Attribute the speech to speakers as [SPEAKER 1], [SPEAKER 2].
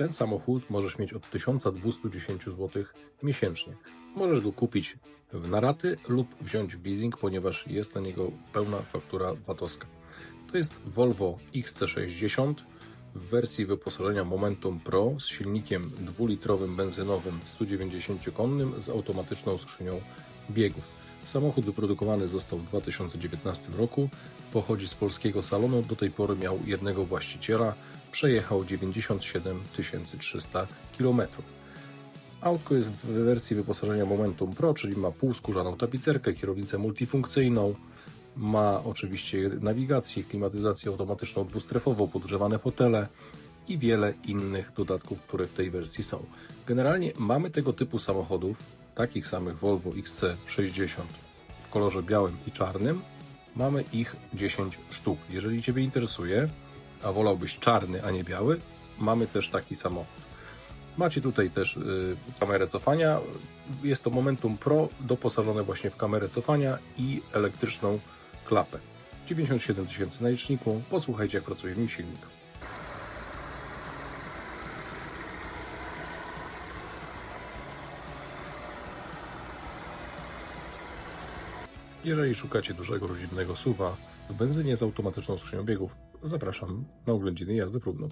[SPEAKER 1] Ten samochód możesz mieć od 1210 zł miesięcznie. Możesz go kupić w na raty lub wziąć w leasing, ponieważ jest na niego pełna faktura VAT-owska. To jest Volvo XC60 w wersji wyposażenia Momentum Pro z silnikiem dwulitrowym benzynowym 190-konnym z automatyczną skrzynią biegów. Samochód wyprodukowany został w 2019 roku, pochodzi z polskiego salonu, do tej pory miał jednego właściciela, przejechał 97 300 km. Autko jest w wersji wyposażenia Momentum Pro, czyli ma półskórzaną tapicerkę, kierownicę multifunkcyjną, ma oczywiście nawigację, klimatyzację automatyczną dwustrefową, podgrzewane fotele i wiele innych dodatków, które w tej wersji są. Generalnie mamy tego typu samochodów, takich samych Volvo XC60 w kolorze białym i czarnym. Mamy ich 10 sztuk. Jeżeli Ciebie interesuje, a wolałbyś czarny, a nie biały, mamy też taki samochód. Macie tutaj też y, kamerę cofania. Jest to Momentum Pro doposażone właśnie w kamerę cofania i elektryczną klapę. 97 tysięcy na liczniku. Posłuchajcie, jak pracuje w nim silnik. Jeżeli szukacie dużego rodzinnego suwa w benzynie z automatyczną skrzynią biegów, zapraszam na oględziny jazdy próbną.